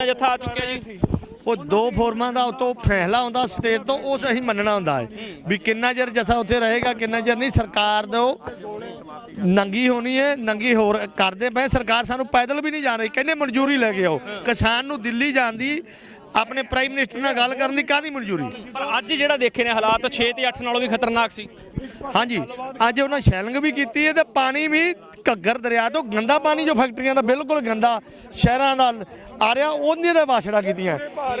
ਜੱਥਾ ਆ ਚੁੱਕਿਆ ਜੀ। ਉਹ ਦੋ ਫੋਰਮਾਂ ਦਾ ਉਤੋਂ ਫੈਸਲਾ ਹੁੰਦਾ ਸਟੇਟ ਤੋਂ ਉਸ ਅਸੀਂ ਮੰਨਣਾ ਹੁੰਦਾ ਹੈ ਵੀ ਕਿੰਨਾ ਚਿਰ ਜਥਾ ਉੱਥੇ ਰਹੇਗਾ ਕਿੰਨਾ ਚਿਰ ਨਹੀਂ ਸਰਕਾਰ ਦੋ ਨੰਗੀ ਹੋਣੀ ਹੈ ਨੰਗੀ ਹੋਰ ਕਰਦੇ ਪਏ ਸਰਕਾਰ ਸਾਨੂੰ ਪੈਦਲ ਵੀ ਨਹੀਂ ਜਾਣ ਰਹੀ ਕਹਿੰਦੇ ਮਨਜ਼ੂਰੀ ਲੈ ਕੇ ਆਓ। ਕਿਸਾਨ ਨੂੰ ਦਿੱਲੀ ਜਾਣ ਦੀ ਆਪਣੇ ਪ੍ਰਾਈਮ ਮਿਨਿਸਟਰ ਨਾਲ ਗੱਲ ਕਰਨ ਦੀ ਕਾਹਦੀ ਮਨਜ਼ੂਰੀ? ਪਰ ਅੱਜ ਜਿਹੜਾ ਦੇਖੇ ਨੇ ਹਾਲਾਤ 6 ਤੇ 8 ਨਾਲੋਂ ਵੀ ਖਤਰਨਾਕ ਸੀ। ਹਾਂਜੀ ਅੱਜ ਉਹਨਾਂ ਸ਼ੈਲਿੰਗ ਵੀ ਕੀਤੀ ਹੈ ਤੇ ਪਾਣੀ ਵੀ ਘੱਗਰ ਦਰਿਆ ਤੋਂ ਗੰਦਾ ਪਾਣੀ ਜੋ ਫੈਕਟਰੀਆਂ ਦਾ ਬਿਲਕੁਲ ਗੰਦਾ ਸ਼ਹਿਰਾਂ ਦਾ ਆ ਰਿਹਾ ਉਹਦੀਆਂ ਦਾ ਬਾਛੜਾ ਕੀਤੀਆਂ।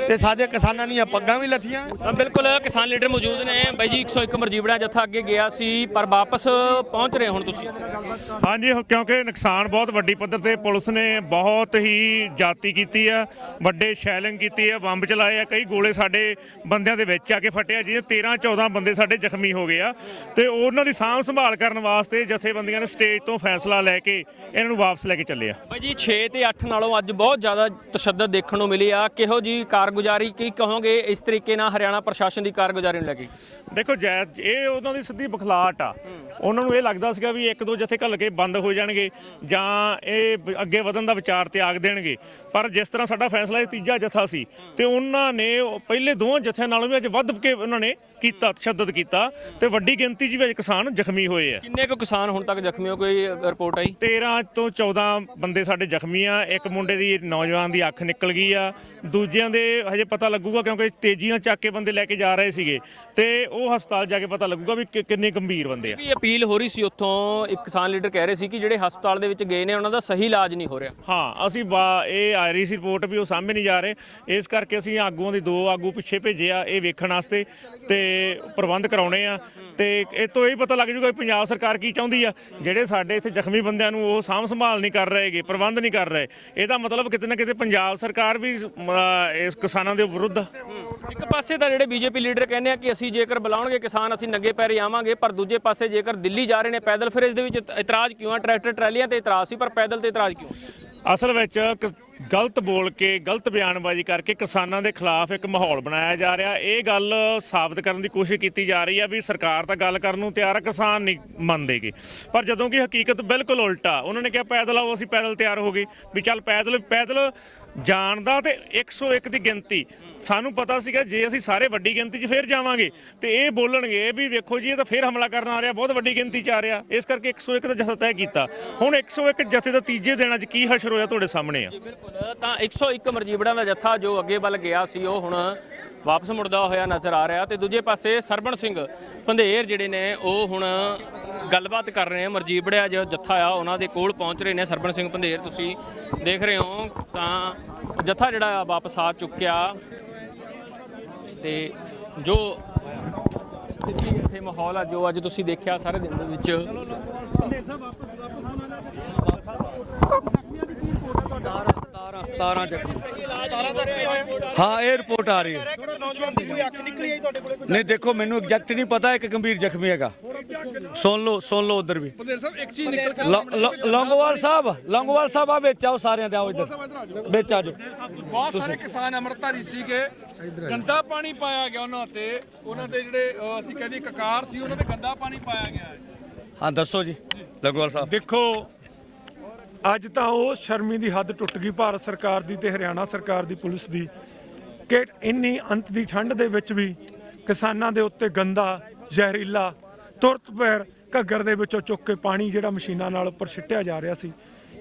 ਤੇ ਸਾਡੇ ਕਿਸਾਨਾਂ ਦੀਆਂ ਪੱਗਾਂ ਵੀ ਲੱਥੀਆਂ। ਤਾਂ ਬਿਲਕੁਲ ਕਿਸਾਨ ਲੀਡਰ ਮੌਜੂਦ ਨੇ। ਬਾਈ ਜੀ 101 ਮਰਜੀਬੜਾ ਜੱਥਾ ਅੱਗੇ ਗਿਆ ਸੀ ਪਰ ਵਾਪਸ ਪਹੁੰਚ ਰਹੇ ਹੁਣ ਤੁਸੀਂ। ਹਾਂਜੀ ਕਿਉਂਕਿ ਨੁਕਸਾਨ ਬਹੁਤ ਵੱਡੀ ਪੱਧਰ ਤੇ ਪੁਲਿਸ ਨੇ ਬਹੁਤ ਹੀ ਜਾਤੀ ਕੀਤੀ ਆ ਵੱਡੇ ਸ਼ੈਲਿੰਗ ਕੀਤੀ ਆ ਬੰਬ ਚਲਾਏ ਆ ਕਈ ਗੋਲੇ ਸਾਡੇ ਬੰਦਿਆਂ ਦੇ ਵਿੱਚ ਆ ਕੇ ਫਟਿਆ ਜਿਹਦੇ 13 14 ਬੰਦੇ ਸਾਡੇ ਜ਼ਖਮੀ ਹੋ ਗਏ ਆ। ਤੇ ਉਹਨਾਂ ਦੀ ਸਾਂਭ ਸੰਭਾਲ ਕਰਨ ਵਾਸਤੇ ਜਥੇਬੰਦੀਆਂ ਨੇ ਸਟੇਜ ਤੋਂ ਫੈਸਲਾ ਲੈ ਕੇ ਇਹਨਾਂ ਨੂੰ ਵਾਪਸ ਲੈ ਕੇ ਚੱਲੇ ਆ। ਬਾਈ ਜੀ 6 ਤੇ 8 ਨਾਲੋਂ ਅੱਜ ਬਹੁਤ ਜ਼ਿਆਦਾ ਤਸ਼ੱਦਦ ਦੇਖਣ ਨੂੰ ਮਿਲੀ ਆ। ਕਿਹੋ ਜੀ ਕਾਰਗੁਜ਼ਾਰੀ ਕੀ ਕਹੋਗੇ ਇਸ ਤਰੀਕੇ ਨਾਲ ਹਰਿਆਣਾ ਪ੍ਰਸ਼ਾਸਨ ਦੀ ਕਾਰਗੁਜ਼ਾਰੀ ਨੂੰ ਲੈ ਕੇ? ਦੇਖੋ ਜੈ ਇਹ ਉਹਨਾਂ ਦੀ ਸਿੱਧੀ ਬਖਲਾਟ ਆ। ਉਹਨਾਂ ਨੂੰ ਇਹ ਲੱਗਦਾ ਸੀਗਾ ਵੀ ਇੱਕ ਦੋ ਜਥੇ ਘੱਲ ਕੇ ਬੰਦ ਹੋ ਜਾਣਗੇ ਜਾਂ ਇਹ ਅੱਗੇ ਵਧਣ ਦਾ ਵਿਚਾਰ ਤਿਆਗ ਦੇਣਗੇ। ਪਰ ਜਿਸ ਤਰ੍ਹਾਂ ਸਾਡਾ ਫੈਸਲਾ ਇਹ ਤੀਜਾ ਜਥਾ ਸੀ ਤੇ ਉਹਨਾਂ ਨੇ ਪਹਿਲੇ ਦੋਵਾਂ ਜਥਿਆਂ ਨਾਲੋਂ ਵੀ ਅੱਜ ਵੱਧ ਕੇ ਉਹਨਾਂ ਨੇ ਕੀਤਾ ਤਸ਼ੱਦਦ ਕੀਤਾ ਤੇ ਵੱਡੀ ਗਿਣਤੀ 'ਚ ਵੀ ਕਿਸਾਨ ਜ਼ਖਮੀ ਹੋਏ ਆ। ਕਿੰਨੇ ਕੁ ਕਿਸਾਨ ਹੁਣ ਤੱਕ ਜ਼ਖਮੀ ਹੋ ਕੋਈ ਰਿਪੋਰਟ ਆਈ। 13 ਤੋਂ 14 ਬੰਦੇ ਸਾਡੇ ਜ਼ਖਮੀ ਆ। ਇੱਕ ਮੁੰਡੇ ਦੀ ਨੌਜਵਾਨ ਦੀ ਅੱਖ ਨਿਕਲ ਗਈ ਆ। ਦੂਜਿਆਂ ਦੇ ਹਜੇ ਪਤਾ ਲੱਗੂਗਾ ਕਿਉਂਕਿ ਤੇਜ਼ੀ ਨਾਲ ਚੱਕ ਕੇ ਬੰਦੇ ਲੈ ਕੇ ਜਾ ਰਹੇ ਸੀਗੇ। ਤੇ ਉਹ ਹਸਪਤਾਲ ਜਾ ਕੇ ਪਤਾ ਲੱਗੂਗਾ ਵੀ ਕਿ- ਕਿੰਨੇ ਗੰਭੀਰ ਬੰਦੇ ਆ। ਵੀ ਅਪੀਲ ਹੋ ਰਹੀ ਸੀ ਉੱਥੋਂ ਇੱਕ ਕਿਸਾਨ ਲੀਡਰ ਕਹਿ ਰਹੇ ਸੀ ਕਿ ਜਿਹੜੇ ਹਸਪਤਾਲ ਦੇ ਵਿੱਚ ਗਏ ਨੇ ਉਹਨਾਂ ਦਾ ਸਹੀ ਇਲਾਜ ਨਹੀਂ ਹੋ ਰਿਹਾ। ਹਾਂ ਅਸੀਂ ਬਾ- ਇਹ ਆ ਰਹੀ ਸੀ ਰਿਪੋਰਟ ਵੀ ਉਹ ਸਾਹਮਣੇ ਨਹੀਂ ਜਾ ਰਹੇ। ਇਸ ਕਰਕੇ ਅਸੀਂ ਆਗੂਆਂ ਦੀ ਦੋ ਆਗੂ ਪਿੱਛੇ ਭੇਜੇ ਆ ਇਹ ਵੇਖਣ ਵਾਸਤੇ ਤੇ ਪ੍ਰਬੰਧ ਕਰਾਉਣੇ ਆ। ਤੇ ਇਹ ਤੋਂ ਇਹ ਪਤਾ ਲੱਗ ਜੂਗਾ ਵੀ ਪੰਜਾਬ ਸਰਕਾਰ ਕੀ ਚਾਹੁੰਦੀ ਆ। ਜਿਹੜੇ ਸਾਡੇ ਇੱਥੇ ਜ਼ਖਮੀ ਬੰਦਿਆਂ ਨੂੰ ਉਹ ਸਾਂਭ ਸੰਭਾਲ ਨਹੀਂ ਕਰ ਰਹੇਗੇ ਪ੍ਰਬੰਧ ਨਹੀਂ ਕਰ ਰਹੇ। ਇਹਦਾ ਮਤਲਬ ਕਿਤੇ ਨਾ ਕਿਤੇ ਪੰਜਾਬ ਸਰਕਾਰ ਵੀ ਇਸ ਕਿਸਾਨਾਂ ਦੇ ਵਿਰੁੱਧ। ਇੱਕ ਪਾਸੇ ਤਾਂ ਜਿਹੜੇ ਬੀਜੇਪੀ ਲੀਡਰ ਕਹਿੰਦੇ ਆ ਕਿ ਅਸੀਂ ਜੇਕਰ ਬੁਲਾਉਣਗੇ ਕਿਸਾਨ ਅਸੀਂ ਨੰਗੇ ਪੈਰੀ ਆਵਾਂਗੇ ਪਰ ਦੂਜੇ ਪਾਸੇ ਜੇਕਰ ਦਿੱਲੀ ਜਾ ਰਹੇ ਨੇ ਪੈਦਲ ਫਿਰ ਇਸ ਦੇ ਵਿੱਚ ਇਤ- ਇਤਰਾਜ਼ ਕਿਉਂ ਆ? ਟਰੈਕਟਰ ਟਰਾਲੀਆਂ ਤੇ ਇਤਰਾਜ਼ ਸੀ ਪਰ ਪੈਦਲ ਤੇ ਇਤਰਾਜ਼ ਕਿਉਂ? ਅਸਲ ਵਿੱਚ ਕ- ਗਲਤ ਬੋਲ ਕੇ, ਗਲਤ ਬਿਆਨਬਾਜ਼ੀ ਕਰਕੇ ਕਿਸਾਨਾਂ ਦੇ ਖਿਲਾਫ ਇੱਕ ਮਾਹੌਲ ਬਣਾਇਆ ਜਾ ਰਿਹਾ। ਇਹ ਗੱਲ ਸਾਬਤ ਕਰਨ ਦੀ ਕੋਸ਼ਿਸ਼ ਕੀਤੀ ਜਾ ਰਹੀ ਆ ਵੀ ਸਰਕਾਰ ਤਾਂ ਗੱਲ ਕਰਨ ਨੂੰ ਤਿਆਰ ਆ, ਕਿਸਾਨ ਨਹੀਂ ਮੰਨਦੇਗੇ। ਪਰ ਜਦੋਂ ਕਿ ਹਕੀਕਤ ਬਿਲਕੁਲ ਉਲਟਾ। ਉਹਨਾਂ ਨੇ ਕਿਹਾ, ਪੈਦਲ ਆਓ, ਅਸੀਂ ਪੈਦਲ ਤਿਆਰ ਹੋ ਗਏ। ਵੀ ਚੱਲ ਪੈਦਲ ਪੈਦਲ ਜਾਣ ਦਾ ਤੇ 101 ਦੀ ਗਿਣਤੀ। ਸਾਨੂੰ ਪਤਾ ਸੀਗਾ ਜੇ ਅਸੀਂ ਸਾਰੇ ਵੱਡੀ ਗਿਣਤੀ 'ਚ ਫੇਰ ਜਾਵਾਂਗੇ ਤੇ ਇਹ ਬੋਲਣਗੇ ਵੀ ਵੇਖੋ ਜੀ, ਇਹ ਤਾਂ ਫੇਰ ਹਮਲਾ ਕਰਨ ਆ ਰਿਹਾ, ਬਹੁਤ ਵੱਡੀ ਗਿਣਤੀ 'ਚ ਆ ਰਿਹਾ। ਇਸ ਕਰਕੇ 101 ਦਾ ਜਥਾ ਤੈਅ ਕੀਤਾ। ਹੁਣ 101 ਜਥੇ ਦਾ ਤੀਜੇ ਦਿਨ ਅੱਜ ਕੀ ਹਸ਼ਰ ਹੋਇਆ ਤੁਹਾਡੇ ਸਾਹਮਣੇ ਆ? ਬਿਲਕੁਲ। ਤਾਂ 101 ਮਰਜੀਬੜਾਂ ਦਾ ਜੱਥਾ ਜੋ ਅੱਗੇ ਵੱਲ ਗਿਆ ਸੀ, ਉਹ ਹੁਣ ਵਾਪਸ ਮੁੜਦਾ ਹੋਇਆ ਨਜ਼ਰ ਆ ਰਿਹਾ। ਤੇ ਦੂਜੇ ਪਾਸੇ ਸਰਬਣ ਸਿੰਘ ਪੰਧੇਰ ਜਿਹੜੇ ਨੇ, ਉਹ ਹੁਣ ਗੱਲਬਾਤ ਕਰ ਰਹੇ ਨੇ ਮਰਜੀਬੜਿਆ ਜੋ ਜੱਥਾ ਆ ਉਹਨਾਂ ਦੇ ਕੋਲ ਪਹੁੰਚ ਰਹੇ ਨੇ। ਸਰਬਣ ਸਿੰਘ ਪੰਧੇਰ ਤੁਸੀਂ ਦੇਖ ਰਹੇ ਹੋ। ਤਾਂ ਜੱਥਾ ਜਿਹੜਾ ਆ ਵਾਪਸ ਆ ਚੁੱਕਿਆ। ਤੇ ਜੋ ਸਥਿਤੀ ਇੱਥੇ ਮਾਹੌਲ ਆ ਜੋ ਅੱਜ ਤੁਸੀਂ ਦੇਖਿਆ ਸਾਰੇ ਦਿਨ ਦੇ ਵਿੱਚ। ਹਾਂ ਇਹ ਰਿਪੋਰਟ ਆ ਰਹੀ ਹੈ। ਨਹੀਂ ਦੇਖੋ ਮੈਨੂੰ ਐਗਜ਼ੈਕਟ ਨਹੀਂ ਪਤਾ ਇੱਕ ਗੰਭੀਰ ਜ਼ਖਮੀ ਹੈਗਾ। ਸੁਣ ਲਓ ਸੁਣ ਲਓ ਉਧਰ ਵੀ। ਲੌ- ਲੌ- ਲੌਂਗੋਵਾਲ ਸਾਹਿਬ ਲੌਂਗੋਵਾਲ ਸਾਹਿਬ ਆ ਵਿੱਚ ਆਓ ਸਾਰਿਆਂ ਦੇ ਆਓ ਇੱਧਰ। ਵਿੱਚ ਆ ਜਾਓ। ਬਹੁਤ ਸਾਰੇ ਕਿਸਾਨ ਅੰਮ੍ਰਿਤਧਾਰੀ ਸੀਗੇ। ਗੰਦਾ ਪਾਣੀ ਪਾਇਆ ਗਿਆ ਉਹਨਾਂ ਤੇ। ਉਹਨਾਂ ਦੇ ਜਿਹੜੇ ਅਹ, ਅਸੀਂ ਕਹਿੰਦੇ ਕਕਾਰ ਸੀ ਉਹਨਾਂ ਤੇ ਗੰਦਾ ਪਾਣੀ ਪਾਇਆ ਗਿਆ ਹੈ। ਹਾਂ ਦੱਸੋ ਜੀ ਲੌਂਗੋਵਾਲ ਸਾਹਿਬ। ਦੇਖੋ ਅੱਜ ਤਾਂ ਉਹ ਸ਼ਰਮੀ ਦੀ ਹੱਦ ਟੁੱਟ ਗਈ ਭਾਰਤ ਸਰਕਾਰ ਦੀ ਤੇ ਹਰਿਆਣਾ ਸਰਕਾਰ ਦੀ ਪੁਲਿਸ ਦੀ ਕਿ ਇੰਨੀ ਅੰਤ ਦੀ ਠੰਡ ਦੇ ਵਿੱਚ ਵੀ ਕਿਸਾਨਾਂ ਦੇ ਉੱਤੇ ਗੰਦਾ ਜ਼ਹਿਰੀਲਾ ਤੁਰਤ ਪੈਰ ਘੱਗਰ ਦੇ ਵਿੱਚੋਂ ਚੁੱਕ ਕੇ ਪਾਣੀ ਜਿਹੜਾ ਮਸ਼ੀਨਾਂ ਨਾਲ ਉੱਪਰ ਛਿੱਟਿਆ ਜਾ ਰਿਹਾ ਸੀ,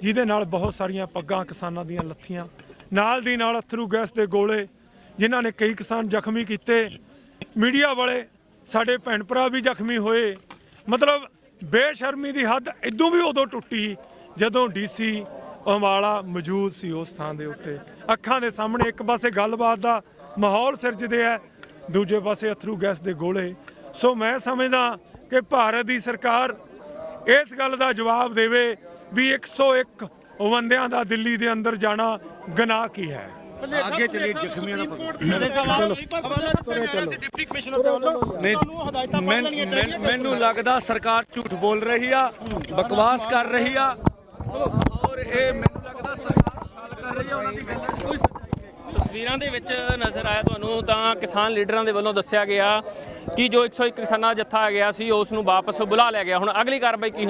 ਜਿਹਦੇ ਨਾਲ ਬਹੁਤ ਸਾਰੀਆਂ ਪੱਗਾਂ ਕਿਸਾਨਾਂ ਦੀਆਂ ਲੱਥੀਆਂ। ਨਾਲ ਦੀ ਨਾਲ ਅਥਰੂ ਗੈਸ ਦੇ ਗੋਲੇ, ਜਿਨ੍ਹਾਂ ਨੇ ਕਈ ਕਿਸਾਨ ਜ਼ਖਮੀ ਕੀਤੇ। ਮੀਡੀਆ ਵਾਲੇ, ਸਾਡੇ ਭੈਣ ਭਰਾ ਵੀ ਜ਼ਖਮੀ ਹੋਏ। ਮਤਲਬ ਬੇਸ਼ਰਮੀ ਦੀ ਹੱਦ ਇਦੋਂ ਵੀ ਉਦੋਂ ਟੁੱਟੀ ਜਦੋਂ ਡੀਸੀ ਅੰਬਾਲਾ ਮੌਜੂਦ ਸੀ ਉਸ ਥਾਂ ਦੇ ਉੱਤੇ। ਅੱਖਾਂ ਦੇ ਸਾਹਮਣੇ ਇੱਕ ਪਾਸੇ ਗੱਲਬਾਤ ਦਾ ਮਾਹੌਲ ਸਿਰਜਦੇ ਆ, ਦੂਜੇ ਪਾਸੇ ਅਥਰੂ ਗੈਸ ਦੇ ਗੋਲੇ। ਸੋ ਮੈਂ ਸਮਝਦਾ ਕਿ ਭਾਰਤ ਦੀ ਸਰਕਾਰ ਇਸ ਗੱਲ ਦਾ ਜਵਾਬ ਦੇਵੇ ਵੀ 101 ਬੰਦਿਆਂ ਦਾ ਦਿੱਲੀ ਦੇ ਅੰਦਰ ਜਾਣਾ ਗੁਨਾਹ ਕੀ ਹੈ। ਅੱਗੇ ਚਲੀਏ ਜ਼ਖਮੀਆਂ ਦਾ ਨਹੀਂ ਮੈਨੂੰ ਲੱਗਦਾ ਸਰਕਾਰ ਝੂਠ ਬੋਲ ਰਹੀ ਆ ਬਕਵਾਸ ਕਰ ਰਹੀ ਆ। ਔਰ ਇਹ ਮੈਨੂੰ ਲੱਗਦਾ ਸਰਕਾਰ ਛਾਲ ਕਰ ਰਹੀ ਆ ਉਹਨਾਂ ਦੀ ਗੱਲ ਕੋਈ ਤਸਵੀਰਾਂ ਦੇ ਵਿੱਚ ਨਜ਼ਰ ਆਇਆ ਤੁਹਾਨੂੰ ਤਾਂ ਕਿਸਾਨ ਲੀਡਰਾਂ ਦੇ ਵੱਲੋਂ ਦੱਸਿਆ ਗਿਆ ਕਿ ਜੋ 101 ਕਿਸਾਨਾਂ ਦਾ ਜੱਥਾ ਗਿਆ ਸੀ, ਉਸ ਨੂੰ ਵਾਪਸ ਬੁਲਾ ਲਿਆ ਗਿਆ। ਹੁਣ ਅਗਲੀ ਕਾਰਵਾਈ ਕੀ